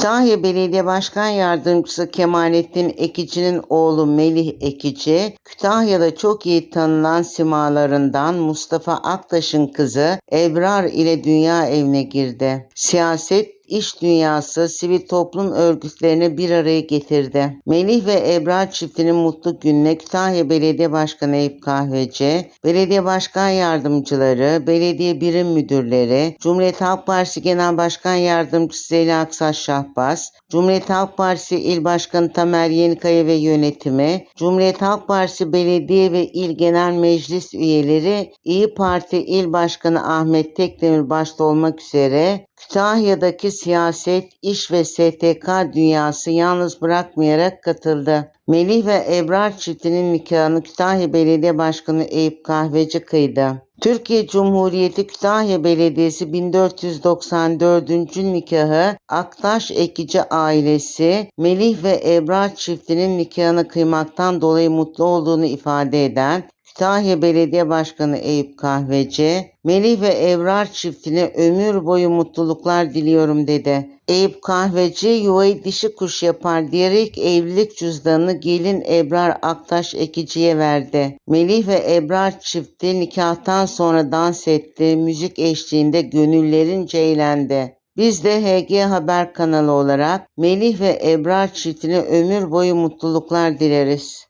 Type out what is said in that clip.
Kütahya Belediye Başkan Yardımcısı Kemalettin Ekici'nin oğlu Melih Ekici, Kütahya'da çok iyi tanınan simalarından Mustafa Aktaş'ın kızı Ebrar ile dünya evine girdi. Siyaset, iş dünyası, sivil toplum örgütlerini bir araya getirdi. Melih ve Ebrar çiftinin mutlu gününe Kütahya Belediye Başkanı Eyüp Kahveci, belediye başkan yardımcıları, belediye birim müdürleri, Cumhuriyet Halk Partisi Genel Başkan Yardımcısı Zeyla Aksaç Şahbaz, Cumhuriyet Halk Partisi İl Başkanı Tamer Yenikaya ve yönetimi, Cumhuriyet Halk Partisi Belediye ve İl Genel Meclis üyeleri, İyi Parti İl Başkanı Ahmet Tekdemir başta olmak üzere Kütahya'daki siyaset, iş ve STK dünyası yalnız bırakmayarak katıldı. Melih ve Ebrar çiftinin nikahını Kütahya Belediye Başkanı Eyüp Kahveci kıydı. Türkiye Cumhuriyeti Kütahya Belediyesi 1494. nikahı Aktaş Ekici ailesi Melih ve Ebrar çiftinin nikahını kıymaktan dolayı mutlu olduğunu ifade eden Kütahya Belediye Başkanı Eyüp Kahveci, Melih ve Ebrar çiftine ömür boyu mutluluklar diliyorum dedi. Eyüp Kahveci yuvayı dişi kuş yapar diyerek evlilik cüzdanını gelin Ebrar Aktaş Ekici'ye verdi. Melih ve Ebrar çifti nikahtan sonra dans etti, müzik eşliğinde gönüllerince eğlendi. Biz de HG Haber kanalı olarak Melih ve Ebrar çiftine ömür boyu mutluluklar dileriz.